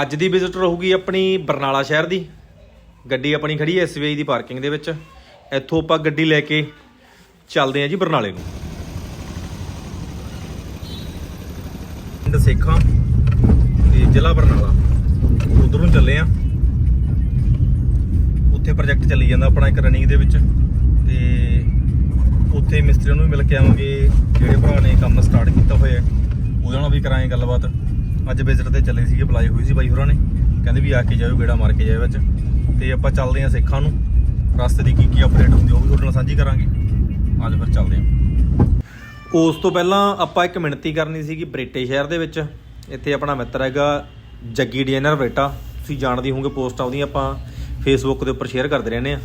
ਅੱਜ ਦੀ ਵਿਜ਼ਿਟ ਰਹੂਗੀ ਆਪਣੀ ਬਰਨਾਲਾ ਸ਼ਹਿਰ ਦੀ। ਗੱਡੀ ਆਪਣੀ ਖੜੀ ਹੈ ਐਸਬੀਆਈ ਦੀ ਪਾਰਕਿੰਗ ਦੇ ਵਿੱਚ। ਇੱਥੋਂ ਆਪਾਂ ਗੱਡੀ ਲੈ ਕੇ ਚੱਲਦੇ ਹਾਂ ਜੀ ਬਰਨਾਲੇ ਨੂੰ। ਪਿੰਡ ਸੇਖਾਂ ਤੇ ਜ਼ਿਲ੍ਹਾ ਬਰਨਾਲਾ। ਉਧਰੋਂ ਚੱਲੇ ਆ ਉੱਥੇ ਪ੍ਰੋਜੈਕਟ ਚੱਲੀ ਜਾਂਦਾ ਆਪਣਾ ਇੱਕ ਰਨਿੰਗ ਦੇ ਵਿੱਚ। ਤੇ ਉੱਥੇ ਮਿਸਤਰੀਆਂ ਨੂੰ ਵੀ ਮਿਲ ਕੇ ਆਵਾਂਗੇ। ਜਿਹੜੇ ਭਰਾ ਨੇ ਕੰਮ ਸਟਾਰਟ ਕੀਤਾ ਹੋਇਆ ਉਹਦੇ ਨਾਲ ਵੀ ਕਰਾਂਗੇ ਗੱਲਬਾਤ। ਅੱਜ ਵਿਜ਼ਿਟ ਤੇ ਚੱਲੇ ਸੀਗੇ, ਬੁਲਾਈ ਹੋਈ ਸੀ ਬਾਈ ਹੋਰਾਂ ਨੇ। ਕਹਿੰਦੇ ਵੀ ਆ ਕੇ ਜਾਇਓ, ਗੇੜਾ ਮਾਰ ਕੇ ਜਾਇਓ ਵਿੱਚ। ਤੇ ਆਪਾਂ ਚੱਲਦੇ ਹਾਂ ਸੇਖਾਂ ਨੂੰ। ਰਸਤੇ ਦੀ ਕੀ ਕੀ ਅਪਡੇਟ ਹੁੰਦੀ ਉਹ ਵੀ ਤੁਹਾਡੇ ਨਾਲ ਸਾਂਝੀ ਕਰਾਂਗੇ। ਅੱਜ ਫਿਰ ਚੱਲਦੇ ਹਾਂ। ਉਸ ਤੋਂ ਪਹਿਲਾਂ ਆਪਾਂ ਇੱਕ ਮਿਣਤੀ ਕਰਨੀ ਸੀਗੀ ਬਰੇਟੇ ਸ਼ਹਿਰ ਦੇ ਵਿੱਚ। ਇੱਥੇ ਆਪਣਾ ਮਿੱਤਰ ਹੈਗਾ ਜੱਗੀ ਡਿਜ਼ਾਈਨਰ ਬੇਟਾ ਤੁਸੀਂ ਜਾਣਦੇ ਹੋਵੋਗੇ ਪੋਸਟਾਂ ਉਹਦੀਆਂ ਆਪਾਂ ਫੇਸਬੁੱਕ ਦੇ ਉੱਪਰ ਸ਼ੇਅਰ ਕਰਦੇ ਰਹਿੰਦੇ ਆ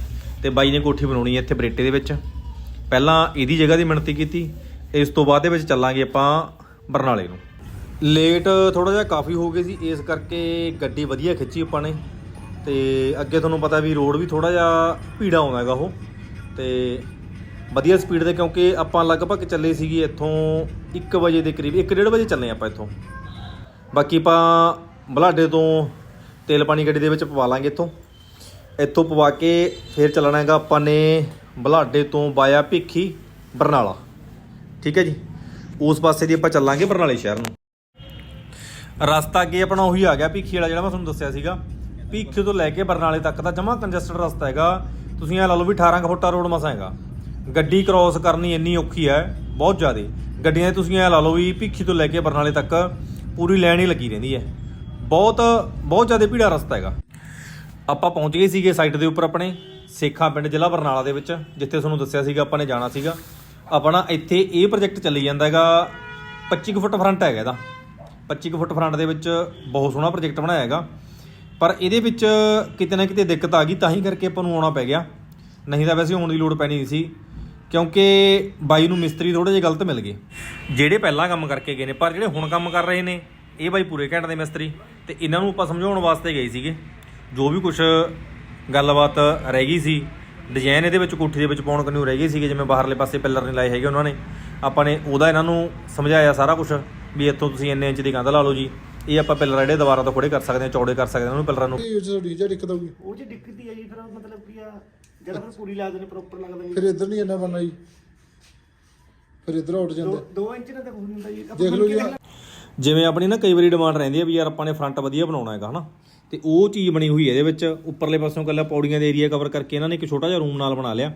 ਤੇ ਬਾਈ ਨੇ ਕੋਠੀ ਬਣਾਉਣੀ ਹੈ ਇੱਥੇ ਬਰੇਟੇ ਦੇ ਵਿੱਚ। ਪਹਿਲਾਂ ਇਹਦੀ ਜਗ੍ਹਾ ਦੀ ਮਿਣਤੀ ਕੀਤੀ। ਇਸ ਤੋਂ ਬਾਅਦ ਦੇ ਵਿੱਚ ਚੱਲਾਂਗੇ ਆਪਾਂ ਬਰਨਾਲੇ ਨੂੰ। ਲੇਟ ਥੋੜਾ ਜਿਹਾ ਕਾਫੀ ਹੋ ਗਏ ਸੀ, ਇਸ ਕਰਕੇ ਗੱਡੀ ਵਧੀਆ ਖਿੱਚੀ ਆਪਾਂ ਨੇ। ਤੇ ਅੱਗੇ ਤੁਹਾਨੂੰ ਪਤਾ ਵੀ ਰੋਡ ਵੀ ਥੋੜਾ ਜਿਹਾ ਭੀੜਾ ਆਉਂਦਾ ਹੈਗਾ ਉਹ। ਤੇ ਵਧੀਆ ਸਪੀਡ ਤੇ ਕਿਉਂਕਿ ਆਪਾਂ ਲਗਭਗ ਚੱਲੇ ਸੀਗੇ ਇੱਥੋਂ 1 ਵਜੇ ਦੇ ਕਰੀਬ 1:30 ਵਜੇ ਚੱਲੇ ਆਪਾਂ ਇੱਥੋਂ। ਬਾਕੀ ਆਪਾਂ ਬਲਾਡੇ ਤੋਂ ਤੇਲ ਪਾਣੀ ਗੱਡੀ ਦੇ ਵਿੱਚ ਪਵਾ ਲਾਂਗੇ ਇੱਥੋਂ। ਇੱਥੋਂ ਪਵਾ ਕੇ ਫਿਰ ਚੱਲਣਾ ਹੈਗਾ ਆਪਾਂ ਨੇ ਬਲਾਡੇ ਤੋਂ ਬਾਇਆ ਭਿੱਖੀ ਬਰਨਾਲਾ। ਠੀਕ ਹੈ ਜੀ? ਉਸ ਪਾਸੇ ਦੀ ਆਪਾਂ ਚੱਲਾਂਗੇ ਬਰਨਾਲੇ ਸ਼ਹਿਰ ਨੂੰ। ਰਸਤਾ ਅੱਗੇ ਆਪਣਾ ਉਹੀ ਆ ਗਿਆ, ਭੀਖੀ ਵਾਲਾ ਜਿਹੜਾ ਮੈਂ ਤੁਹਾਨੂੰ ਦੱਸਿਆ ਸੀਗਾ। ਭੀਖੀ ਤੋਂ ਲੈ ਕੇ ਬਰਨਾਲੇ ਤੱਕ ਦਾ ਜਮਾ ਕੰਜਸਟਡ ਰਸਤਾ ਹੈਗਾ। ਤੁਸੀਂ ਐ ਲਾ ਲਓ ਵੀ 18 ਕੁ ਫੁੱਟਾ ਰੋਡ ਮਸਾਂ ਹੈਗਾ। ਗੱਡੀ ਕ੍ਰਾਸ ਕਰਨੀ ਇੰਨੀ ਔਖੀ ਹੈ, ਬਹੁਤ ਜ਼ਿਆਦਾ। ਗੱਡੀਆਂ ਤੁਸੀਂ ਐ ਲਾ ਲਓ ਵੀ ਭੀਖੀ ਤੋਂ ਲੈ ਕੇ ਬਰਨਾਲੇ ਤੱਕ ਪੂਰੀ ਲਾਈਨ ਹੀ ਲੱਗੀ ਰਹਿੰਦੀ ਹੈ। ਬਹੁਤ ਬਹੁਤ ਜ਼ਿਆਦਾ ਭੀੜਾ ਰਸਤਾ ਹੈਗਾ। ਆਪਾਂ ਪਹੁੰਚ ਗਏ ਸੀਗੇ ਸਾਈਟ ਦੇ ਉੱਪਰ ਆਪਣੇ, ਸੇਖਾ ਪਿੰਡ ਜ਼ਿਲ੍ਹਾ ਬਰਨਾਲਾ ਦੇ ਵਿੱਚ, ਜਿੱਥੇ ਤੁਹਾਨੂੰ ਦੱਸਿਆ ਸੀਗਾ, ਆਪਾਂ ਨੇ ਜਾਣਾ ਸੀਗਾ। ਆਪਣਾ ਇੱਥੇ ਇਹ ਪ੍ਰੋਜੈਕਟ ਚੱਲੀ ਜਾਂਦਾ ਹੈਗਾ 25 ਕੁ ਫੁੱਟ ਫਰੰਟ ਹੈਗਾ ਇਹਦਾ। 25 ਕੁ ਫੁੱਟ ਫਰੰਟ ਦੇ ਵਿੱਚ ਬਹੁਤ ਸੋਹਣਾ ਪ੍ਰੋਜੈਕਟ ਬਣਾਇਆ ਹੈਗਾ। ਪਰ ਇਹਦੇ ਵਿੱਚ ਕਿਤੇ ਨਾ ਕਿਤੇ ਦਿੱਕਤ ਆ ਗਈ, ਤਾਂ ਹੀ ਕਰਕੇ ਆਪਾਂ ਨੂੰ ਆਉਣਾ ਪੈ ਗਿਆ। ਨਹੀਂ ਤਾਂ ਵੈਸੇ ਆਉਣ ਦੀ ਲੋੜ ਪੈਣੀ ਸੀ, ਕਿਉਂਕਿ ਬਾਈ ਨੂੰ ਮਿਸਤਰੀ ਥੋੜੇ ਜਿਹੇ ਗਲਤ ਮਿਲ ਗਏ। ਜਿਹੜੇ ਪਹਿਲਾਂ ਕੰਮ ਕਰਕੇ ਗਏ ਨੇ, ਪਰ ਜਿਹੜੇ ਹੁਣ ਕੰਮ ਕਰ ਰਹੇ ਨੇ, ਇਹ ਬਾਈ ਪੂਰੇ ਘੰਟੇ ਦੇ ਮਿਸਤਰੀ। ਤੇ ਇਹਨਾਂ ਨੂੰ ਆਪਾਂ ਸਮਝਾਉਣ ਵਾਸਤੇ ਗਏ ਸੀਗੇ। ਜੋ ਵੀ ਕੁਝ ਗੱਲਬਾਤ ਰਹਿ ਗਈ ਸੀ ਡਿਜ਼ਾਈਨ ਇਹਦੇ ਵਿੱਚ ਕੋਠੀ ਦੇ ਵਿੱਚ ਪਾਉਣ ਕੰਨੂ ਰਹਿ ਗਏ ਸੀਗੇ, ਜਿਵੇਂ ਬਾਹਰਲੇ ਪਾਸੇ ਪਿੱਲਰ ਨਹੀਂ ਲਾਏ ਹੈਗੇ ਉਹਨਾਂ ਨੇ। ਆਪਾਂ ਨੇ ਉਹਦਾ ਇਹਨਾਂ ਨੂੰ ਸਮਝਾਇਆ ਸਾਰਾ ਕੁਝ ਵੀ ਇੱਥੋਂ ਤੁਸੀਂ ਇੰਨੇ ਇੰਚ ਦੀ ਕੰਧ ਲਾ ਲਓ ਜੀ। ਇਹ ਆਪਾਂ ਪਿੱਲਰ ਜਿਹੜੇ ਦੁਬਾਰਾ ਤੋਂ ਖੜੇ ਕਰ ਸਕਦੇ ਹਾਂ ਚੌੜੇ ਕਰ ਸਕਦੇ ਹਾਂ ਉਹਨੂੰ ਪਿੱਲਰਾਂ ਨੂੰ। ਇਹ ਤੁਹਾਡੀ ਜਾਂ ਦਿੱਕਤ ਆਊਗੀ। ਉਹ ਚ ਦਿੱਕਤ ਹੀ ਆ ਜੀ ਫਿਰ ਮਤਲਬ ਕੀ ਆ ਜਿਹੜਾ ਫਿਰ ਪੂਰੀ ਲਾ ਦੇਣੇ ਪ੍ਰੋਪਰ ਲੱਗਦਾ ਜੀ। ਫਿਰ ਇੱਧਰ ਨਹੀਂ ਇੰਨਾ ਬਣਨਾ ਜੀ। ਫਿਰ ਇੱਧਰ ਉੱਡ ਜਾਂਦਾ। 2 ਇੰਚ ਨਾਲ ਤਾਂ ਨਹੀਂ ਹੁੰਦਾ ਜੀ। ਦੇਖ ਲਓ ਜੀ ਜਿਵੇਂ ਆਪਣੀ ਨਾ ਕਈ ਵਾਰੀ ਡਿਮਾਂਡ ਰਹਿੰਦੀ ਹੈ ਵੀ ਯਾਰ ਆਪਾਂ ਨੇ ਫਰੰਟ ਵਧੀਆ ਬਣਾਉਣਾ ਹੈਗਾ ਹਨਾ? ਤੇ ਉਹ ਚੀਜ਼ ਬਣੀ ਹੋਈ ਹੈ ਇਹਦੇ ਵਿੱਚ। ਉੱਪਰਲੇ ਪਾਸਿਓਂ ਕੱਲਾ ਪੌੜੀਆਂ ਦੇ ਏਰੀਆ ਕਵਰ ਕਰਕੇ ਇਹਨਾਂ ਨੇ ਇੱਕ ਛੋਟਾ ਜਿਹਾ ਰੂਮ ਨਾਲ ਬਣਾ ਲਿਆ।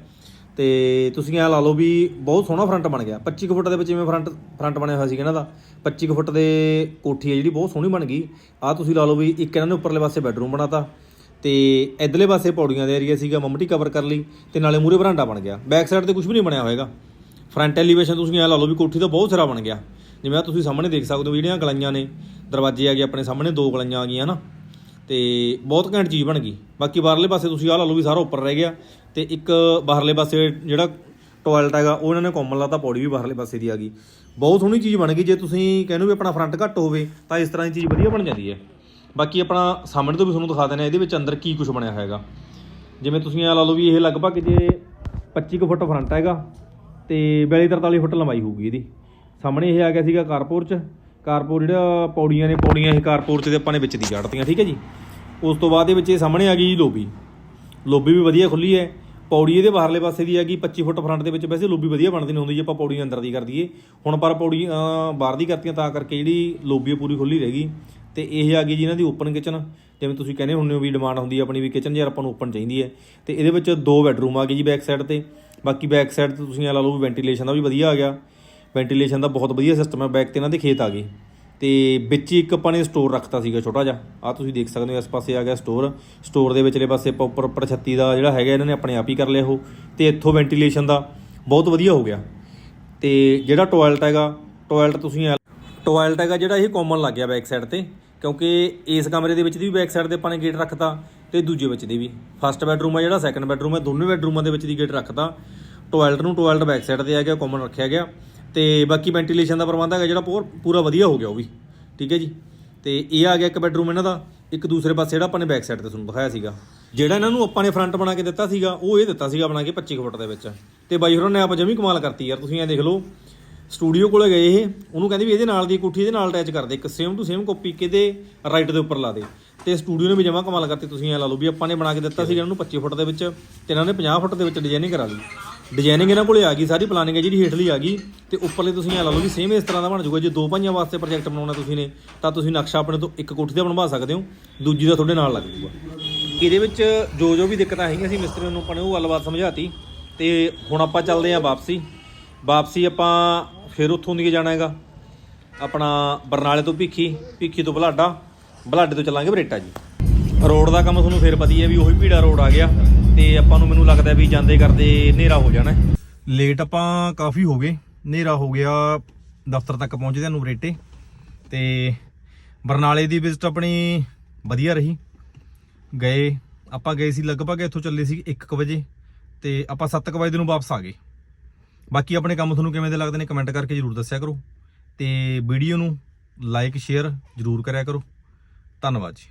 ਤੇ ਤੁਸੀਂ ਇਹ ਲਾ ਲਓ ਵੀ ਬਹੁਤ ਸੋਹਣਾ ਫਰੰਟ ਬਣ ਗਿਆ। 25 ਕੁ ਫੁੱਟ ਦੇ ਵਿੱਚ ਜਿਵੇਂ ਫਰੰਟ ਫਰੰਟ ਬਣਿਆ ਹੋਇਆ ਸੀ ਇਹਨਾਂ ਦਾ 25 ਕੁ ਫੁੱਟ ਦੇ ਕੋਠੀ ਹੈ ਜਿਹੜੀ ਬਹੁਤ ਸੋਹਣੀ ਬਣ ਗਈ। ਆਹ ਤੁਸੀਂ ਲਾ ਲਓ ਵੀ ਇੱਕ ਇਹਨਾਂ ਨੇ ਉੱਪਰਲੇ ਪਾਸੇ ਬੈੱਡਰੂਮ ਬਣਾਤਾ ਤੇ ਇਧਰਲੇ ਪਾਸੇ ਪੌੜੀਆਂ ਦਾ ਏਰੀਆ ਸੀਗਾ, ਮਮਟੀ ਕਵਰ ਕਰ ਲਈ ਤੇ ਨਾਲੇ ਮੂਰੇ ਬਰਾਂਡਾ ਬਣ ਗਿਆ। ਬੈਕ ਸਾਈਡ ਤੇ ਕੁਝ ਵੀ ਨਹੀਂ ਬਣਿਆ ਹੋਏਗਾ। ਫਰੰਟ ਐਲੀਵੇਸ਼ਨ ਤੁਸੀਂ ਇਹ ਲਾ ਲਓ ਵੀ ਕੋਠੀ ਤਾਂ ਬਹੁਤ ਸਾਰਾ ਬਣ ਗਿਆ। ਜਿਵੇਂ ਆ ਤੁਸੀਂ ਸਾਹਮਣੇ ਦੇਖ ਸਕਦੇ ਹੋ, ਜਿਹੜੀਆਂ ਗਲਾਈਆਂ ਨੇ, ਦਰਵਾਜ਼ੇ ਆ ਗਏ ਆਪਣੇ ਸਾਹਮਣੇ, ਦੋ ਗਲਾਈਆਂ ਆ ਗਈਆਂ ਨਾ। ਤੇ ਬਹੁਤ ਘੈਂਟ ਚੀਜ਼ ਬਣ ਗਈ। ਬਾਕੀ ਬਾਹਰਲੇ ਪਾਸੇ ਤੁਸੀਂ ਆਹ ਲਾ ਲਓ ਵੀ ਸਾਰਾ ਉੱਪਰ ਰਹਿ ਗਿਆ ਤੇ ਇੱਕ ਬਾਹਰਲੇ ਪਾਸੇ ਜਿਹੜਾ ਟਾਇਲਟ ਹੈਗਾ, ਉਹ ਇਹਨਾਂ ਨੇ ਕੋਮਲ ਲਾਤਾ, ਪੌੜੀ ਵੀ ਬਾਹਰਲੇ ਪਾਸੇ ਦੀ ਆ ਗਈ। ਬਹੁਤ ਸੋਹਣੀ ਚੀਜ਼ ਬਣ ਗਈ। ਜੇ ਤੁਸੀਂ ਕਹਿੰਦੇ ਵੀ ਆਪਣਾ ਫਰੰਟ ਘੱਟ ਹੋਵੇ, ਤਾਂ ਇਸ ਤਰ੍ਹਾਂ ਦੀ ਚੀਜ਼ ਵਧੀਆ ਬਣ ਜਾਂਦੀ ਹੈ। ਬਾਕੀ ਆਪਣਾ ਸਾਹਮਣੇ ਤੋਂ ਵੀ ਤੁਹਾਨੂੰ ਦਿਖਾ ਦਿੰਦੇ ਆ ਇਹਦੇ ਵਿੱਚ ਅੰਦਰ ਕੀ ਕੁਝ ਬਣਿਆ ਹੋਇਆ ਹੈਗਾ। ਜਿਵੇਂ ਤੁਸੀਂ ਇਹ ਲਾ ਲਓ ਵੀ ਇਹ ਲਗਭਗ ਜੇ 25 ਕੁ ਫੁੱਟ ਫਰੰਟ ਹੈਗਾ ਤੇ 42 43 ਫੁੱਟ ਲੰਬਾਈ ਹੋਊਗੀ ਇਹਦੀ। ਸਾਹਮਣੇ ਇਹ ਆ ਗਿਆ ਸੀਗਾ ਕਾਰਪੋਰ ਚ। ਕਾਰਪੋਰ ਜਿਹੜਾ ਪੌੜੀਆਂ ਨੇ, ਪੌੜੀਆਂ ਇਹ ਕਾਰਪੋਰ ਚ ਤੇ ਆਪਾਂ ਨੇ ਵਿੱਚ ਦੀ ਕੱਢਤੀਆਂ ਠੀਕ ਹੈ ਜੀ? ਉਸ ਤੋਂ ਬਾਅਦ ਦੇ ਵਿੱਚ ਇਹ ਸਾਹਮਣੇ ਆ ਗਈ ਜੀ ਲੋਬੀ। ਲੋਬੀ ਵੀ ਵਧੀਆ ਖੁੱਲੀ ਹੈ। ਪੌੜੀ ਇਹਦੇ ਬਾਹਰਲੇ ਪਾਸੇ ਦੀ ਹੈਗੀ 25 ਫੁੱਟ ਫਰੰਟ ਦੇ ਵਿੱਚ ਵੈਸੇ ਲੋਬੀ ਵਧੀਆ ਬਣਦੀ ਨਹੀਂ ਹੁੰਦੀ, ਜੇ ਆਪਾਂ ਪੌੜੀ ਅੰਦਰ ਦੀ ਕਰ ਦਈਏ। ਹੁਣ ਪਰ ਪੌੜੀ ਬਾਹਰ ਦੀ ਕਰਤੀਆਂ ਤਾਂ ਕਰਕੇ ਜਿਹੜੀ ਲੋਬੀ ਹੈ ਪੂਰੀ ਖੁੱਲੀ ਰਹਿ ਗਈ ਤੇ ਇਹ ਆ ਗਈ ਜੀ ਇਹਨਾਂ ਦੀ ਓਪਨ ਕਿਚਨ ਜਿਵੇਂ ਤੁਸੀਂ ਕਹਿੰਦੇ ਹੁੰਦੇ ਹੋ ਵੀ ਡਿਮਾਂਡ ਹੁੰਦੀ ਹੈ ਆਪਣੀ ਵੀ ਕਿਚਨ ਯਾਰ ਆਪਾਂ ਨੂੰ ਓਪਨ ਚਾਹੀਦੀ ਹੈ। ਤੇ ਇਹਦੇ ਵਿੱਚ ਦੋ ਬੈੱਡਰੂਮ ਆ ਗਏ ਜੀ ਬੈਕ ਸਾਈਡ ਤੇ। ਬਾਕੀ ਬੈਕ ਸਾਈਡ ਤੇ ਤੁਸੀਂ ਇਹ ਲਾ ਲਓ ਵੀ ਵੈਂਟੀਲੇਸ਼ਨ ਦਾ ਵੀ ਵਧੀਆ ਆ ਗਿਆ। ਵੈਂਟੀਲੇਸ਼ਨ ਦਾ ਬਹੁਤ ਵਧੀਆ ਸਿਸਟਮ ਹੈ ਬੈਕ ਤੇ ਇਹਨਾਂ ਦੇ ਖੇਤ ਆ ਗਏ। ਤੇ ਵਿੱਚ ਹੀ ਇੱਕ ਆਪਾਂ ਨੇ ਸਟੋਰ ਰੱਖਤਾ ਸੀਗਾ ਛੋਟਾ ਜਿਹਾ। ਆ ਤੁਸੀਂ ਦੇਖ ਸਕਦੇ ਹੋ, ਇਸ ਪਾਸੇ ਆ ਗਿਆ ਸਟੋਰ ਸਟੋਰ ਦੇ ਵਿਚਲੇ ਪਾਸੇ ਆਪਾਂ ਉੱਪਰ ਉੱਪਰ ਛੱਤੀ ਦਾ ਜਿਹੜਾ ਹੈਗਾ, ਇਹਨਾਂ ਨੇ ਆਪਣੇ ਆਪ ਹੀ ਕਰ ਲਿਆ ਉਹ। ਤੇ ਇੱਥੋਂ ਵੈਂਟੀਲੇਸ਼ਨ ਦਾ ਬਹੁਤ ਵਧੀਆ ਹੋ ਗਿਆ। ਤੇ ਜਿਹੜਾ ਟੋਇਲਟ ਹੈਗਾ ਟੋਇਲਟ ਤੁਸੀਂ ਟੋਇਲਟ ਹੈਗਾ ਜਿਹੜਾ ਇਹ ਕਾਮਨ ਲੱਗ ਗਿਆ ਬੈਕ ਸਾਈਡ ਤੇ, ਕਿਉਂਕਿ ਇਸ ਕਮਰੇ ਦੇ ਵਿੱਚ ਦੀ ਵੀ ਬੈਕ ਸਾਈਡ ਤੇ ਆਪਾਂ ਨੇ ਗੇਟ ਰੱਖਤਾ ਤੇ ਦੂਜੇ ਵਿੱਚ ਦੀ ਵੀ। ਫਸਟ ਬੈਡਰੂਮ ਹੈ ਜਿਹੜਾ ਸੈਕੰਡ ਬੈਡਰੂਮ ਹੈ ਦੋਨੇ ਬੈਡਰੂਮਾਂ ਦੇ ਵਿੱਚ ਦੀ ਗੇਟ ਰੱਖਤਾ। ਟੋਇਲਟ ਨੂੰ ਟੋਇਲਟ ਬੈਕ ਸਾਈਡ ਤੇ ਆ ਗਿਆ ਕਾਮਨ ਰੱਖਿਆ ਗਿਆ। ਤੇ ਬਾਕੀ ਵੈਂਟੀਲੇਸ਼ਨ ਦਾ ਪ੍ਰਬੰਧ ਹੈਗਾ ਜਿਹੜਾ ਪੂਰ- ਪੂਰਾ ਵਧੀਆ ਹੋ ਗਿਆ ਉਹ ਵੀ। ਠੀਕ ਹੈ ਜੀ? ਤੇ ਇਹ ਆ ਗਿਆ ਇੱਕ ਬੈਡਰੂਮ ਇਹਨਾਂ ਦਾ, ਇੱਕ ਦੂਸਰੇ ਪਾਸੇ ਜਿਹੜਾ ਆਪਾਂ ਨੇ ਬੈਕ ਸਾਈਡ ਤੇ ਤੁਹਾਨੂੰ ਦਿਖਾਇਆ ਸੀਗਾ। ਜਿਹੜਾ ਇਹਨਾਂ ਨੂੰ ਆਪਾਂ ਨੇ ਫਰੰਟ ਬਣਾ ਕੇ ਦਿੱਤਾ ਸੀਗਾ, ਉਹ ਇਹ ਦਿੱਤਾ ਸੀਗਾ ਬਣਾ ਕੇ 25 ਕੁ ਫੁੱਟ ਦੇ ਵਿੱਚ। ਤੇ ਬਾਈ ਹੋਰਾਂ ਨੇ ਆਪ ਜਮੀ ਕਮਾਲ ਕਰਤੀ ਯਾਰ, ਤੁਸੀਂ ਇਹ ਦੇਖ ਲਓ। ਸਟੂਡੀਓ ਕੋਲੇ ਗਏ ਇਹ, ਉਹਨੂੰ ਕਹਿੰਦੇ ਵੀ ਇਹਦੇ ਨਾਲ ਦੀ ਕੋਠੀ ਇਹਦੇ ਨਾਲ ਅਟੈਚ ਕਰ ਦੇ, ਇੱਕ ਸੇਮ ਟੂ ਸੇਮ ਕਾਪੀ ਕਿਤੇ ਰਾਈਟ ਦੇ ਉੱਪਰ ਲਾ ਦੇ। ਤੇ ਸਟੂਡੀਓ ਨੇ ਵੀ ਜਮਾ ਕਮਾਲ ਕਰਤੀ, ਤੁਸੀਂ ਐ ਲਾ ਲਓ ਵੀ ਆਪਾਂ ਨੇ ਬਣਾ ਕੇ ਦਿੱਤਾ ਸੀਗਾ ਇਹਨਾਂ ਨੂੰ 25 ਫੁੱਟ ਦੇ ਵਿੱਚ, ਤੇ ਇਹਨਾਂ ਨੇ 50 ਫੁੱਟ ਦੇ ਵਿੱਚ ਡਿਜ਼ਾਈਨਿੰਗ ਕਰਾ ਲਈ। ਡਿਜ਼ਾਈਨਿੰਗ ਇਹਨਾਂ ਕੋਲੇ ਆ ਗਈ, ਸਾਰੀ ਪਲਾਨਿੰਗ ਹੈ ਜਿਹੜੀ ਹੇਠਲੀ ਆ ਗਈ। ਤੇ ਉੱਪਰਲੇ ਤੁਸੀਂ ਐ ਲਾ ਲਓ ਵੀ ਸੇਮ ਇਸ ਤਰ੍ਹਾਂ ਦਾ ਬਣ ਜਾਊਗਾ। ਜੇ ਦੋ ਭਾਈਆਂ ਵਾਸਤੇ ਪ੍ਰੋਜੈਕਟ ਬਣਾਉਣਾ ਤੁਸੀਂ ਨੇ, ਤਾਂ ਤੁਸੀਂ ਨਕਸ਼ਾ ਆਪਣੇ ਤੋਂ ਇੱਕ ਕੋਠੀ ਦਾ ਬਣਵਾ ਸਕਦੇ ਹੋ, ਦੂਜੀ ਦਾ ਤੁਹਾਡੇ ਨਾਲ ਲੱਗ ਜਾਊਗਾ। ਇਹਦੇ ਵਿੱਚ ਜੋ ਜੋ ਵੀ ਦਿੱਕਤਾਂ ਹੈਗੀਆਂ ਸੀ ਮਿਸਤਰੀ ਨੂੰ ਆਪਾਂ ਨੇ ਉਹ ਗੱਲਬਾਤ ਸਮਝਾਤੀ। ਤੇ ਹੁਣ ਆਪਾਂ ਚੱਲਦੇ ਆਂ ਵਾਪਸੀ। ਵਾਪਸੀ ਆਪਾਂ ਫਿਰ ਉੱਥੋਂ ਦੀ ਜਾਣਾ ਹੈਗਾ। ਆਪਣਾ ਬਰਨਾਲੇ ਤੋਂ ਭੀਖੀ ਭੀਖੀ ਤੋਂ ਬਲਾਡਾ। ਬਲਾਡੇ ਤੋਂ ਚੱਲਾਂਗੇ ਬਰੇਟਾ ਜੀ। ਰੋਡ ਦਾ ਕੰਮ ਤੁਹਾਨੂੰ ਫਿਰ ਪਤਾ ਹੀ ਹੈ ਵੀ ਉਹੀ ਭੀੜਾ ਰੋਡ ਆ ਗਿਆ। ਤੇ ਆਪਾਂ ਨੂੰ ਮੈਨੂੰ ਲੱਗਦਾ ਵੀ ਜਾਂਦੇ ਕਰਦੇ ਹਨੇਰਾ ਹੋ ਜਾਣਾ ਲੇਟ ਆਪਾਂ ਕਾਫੀ ਹੋ ਗਏ। ਹਨੇਰਾ ਹੋ ਗਿਆ ਦਫ਼ਤਰ ਤੱਕ ਪਹੁੰਚਦੇ ਨੂੰ ਬਰੇਟੇ ਤੇ ਬਰਨਾਲੇ ਦੀ ਵਿਜ਼ਿਟ ਆਪਣੀ ਵਧੀਆ ਰਹੀ। ਗਏ, ਆਪਾਂ ਗਏ ਸੀ ਲਗਭਗ ਇੱਥੋਂ ਚੱਲੇ ਸੀ 1:00 ਵਜੇ ਤੇ ਆਪਾਂ 7:00 ਵਜੇ ਨੂੰ ਵਾਪਸ ਆ ਗਏ। ਬਾਕੀ ਆਪਣੇ ਕੰਮ ਤੁਹਾਨੂੰ ਕਿਵੇਂ ਦੇ ਲੱਗਦੇ ਨੇ ਕਮੈਂਟ ਕਰਕੇ ਜਰੂਰ ਦੱਸਿਆ ਕਰੋ। ਤੇ ਵੀਡੀਓ ਨੂੰ ਲਾਈਕ ਸ਼ੇਅਰ ਜਰੂਰ ਕਰਿਆ ਕਰੋ। ਧੰਨਵਾਦ ਜੀ।